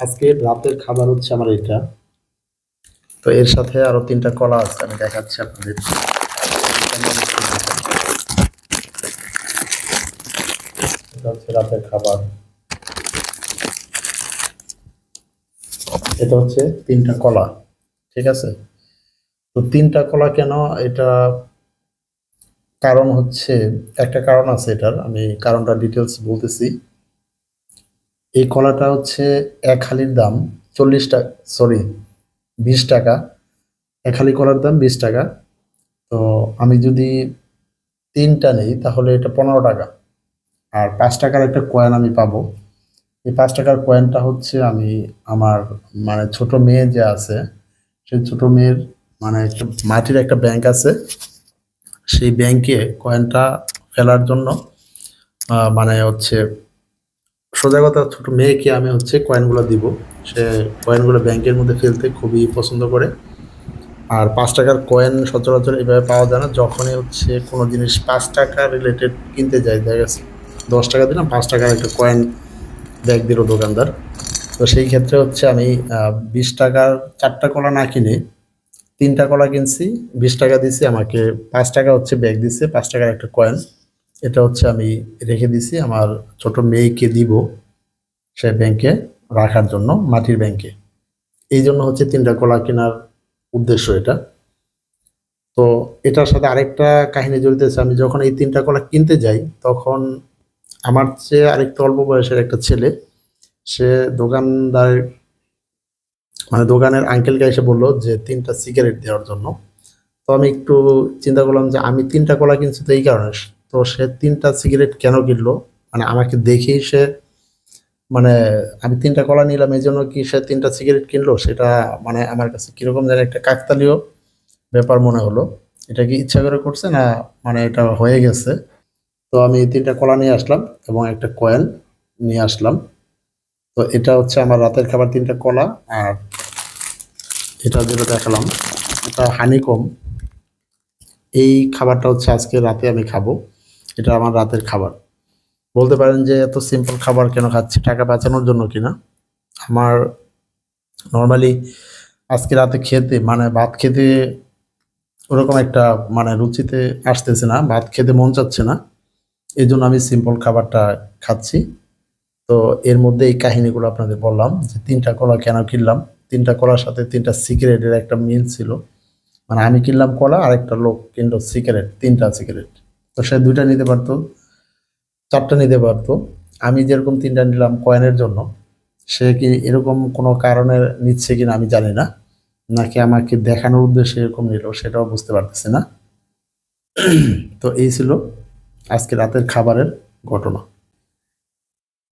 আজকে রাতের খাবার হচ্ছে আমার এটা। তো এর সাথে আরও তিনটা কলা আছে আমি দেখাচ্ছি আপনাদের। হচ্ছে রাতের খাবার। এটা হচ্ছে তিনটা কলা ঠিক আছে? তো তিনটা কলা কেন? এটা কারণ হচ্ছে একটা কারণ আছে এটার আমি কারণটা ডিটেলস বলতেছি। এই কলাটা হচ্ছে এক হালির দাম চল্লিশ টাকা সরি বিশ টাকা। এক হালি কলার দাম বিশ টাকা। তো আমি যদি তিনটা নেই, তাহলে এটা পনেরো টাকা। আর পাঁচ টাকার একটা কয়েন আমি পাবো। এই পাঁচ টাকার কয়েনটা হচ্ছে আমি আমার মানে ছোট মেয়ে যে আছে সেই ছোট মেয়ের মানে মাটির একটা ব্যাংক আছে। সেই ব্যাংকে কয়েনটা ফেলার জন্য মানে হচ্ছে সোজা কথা, ছোট মেয়েকে আমি হচ্ছে কয়েনগুলো দিব। সে কয়েনগুলো ব্যাংকের মধ্যে ফেলতে খুবই পছন্দ করে। আর পাঁচ টাকার কয়েন সচরাচর এভাবে পাওয়া যায় না। যখনই হচ্ছে কোনো জিনিস পাঁচ টাকা রিলেটেড কিনতে যাই, দেখা গেছে দশ টাকা দিলাম, পাঁচ টাকার একটা কয়েন ব্যাগ দিল দোকানদার। তো সেই ক্ষেত্রে হচ্ছে আমি বিশ টাকার চারটা কলা না কিনে তিনটা কলা কিনছি, বিশ টাকা দিছি, আমাকে পাঁচ টাকা হচ্ছে ব্যাগ দিছে, পাঁচ টাকার একটা কয়েন এটা হচ্ছে আমি রেখে দিছি আমার ছোট মেয়েকে দিব সে ব্যাংকে রাখার জন্য, মাটির ব্যাংকে এই জন্য হচ্ছে তিনটা কলা কেনার উদ্দেশ্য এটা। তো এটার সাথে আরেকটা কাহিনী জড়িত আছে, আমি যখন এই তিনটা কলা কিনতে যাই, তখন আমার চেয়ে আরেকটা অল্প বয়সের একটা ছেলে, সে দোকানদার মানে দোকানের আঙ্কেলকে এসে বলল যে তিনটা সিগারেট দেওয়ার জন্য। তো আমি একটু চিন্তা করলাম যে আমি তিনটা কলা কিনছি তো এই কারণে তো সে তিনটা সিগারেট কেন কিনলো? মানে আমাকে দেখেই সে মানে আমি তিনটা কলা নিলাম, এই জন্য কি সে তিনটা সিগারেট কিনলো? সেটা মানে আমার কাছে কীরকম যেন একটা কাকতালীয় ব্যাপার মনে হলো। এটা কি ইচ্ছা করে করছে না মানে এটা হয়ে গেছে? তো আমি তিনটা কলা নিয়ে আসলাম এবং একটা কয়েন নিয়ে আসলাম। তো এটা হচ্ছে আমার রাতের খাবার তিনটা কলা, আর এটা যেটা দেখালাম, এটা হানিকম এই খাবারটা হচ্ছে আজকে রাতে আমি খাব। এটা আমার রাতের খাবার। বলতে পারেন যে এত সিম্পল খাবার কেন খাচ্ছি, টাকা বাঁচানোর জন্য কিনা আমার নর্মালি আজকে রাতে খেতে মানে ভাত খেতে ওরকম একটা মানে রুচিতে আসতেছে না, ভাত খেতে মন চাচ্ছে না। এই জন্য আমি সিম্পল খাবারটা খাচ্ছি। তো এর মধ্যে এই কাহিনীগুলো আপনাদের বললাম যে তিনটা কলা কেন কিনলাম? তিনটা কলার সাথে তিনটা সিগারেটের একটা মিল ছিল। মানে আমি কিনলাম কলা আর একটা লোক কিনলো সিগারেট তিনটা সিগারেট তো সে দুইটা নিতে পারতো, চারটা নিতে পারতো। আমি যেরকম তিনটা নিলাম কয়েনের জন্য, সে কি এরকম কোনো কারণে নিচ্ছে কিনা আমি জানি না, নাকি আমাকে দেখানোর উদ্দেশ্যে এরকম নিল সেটাও বুঝতে পারতেছি না। তো এই ছিল আজকে রাতের খাবারের ঘটনা।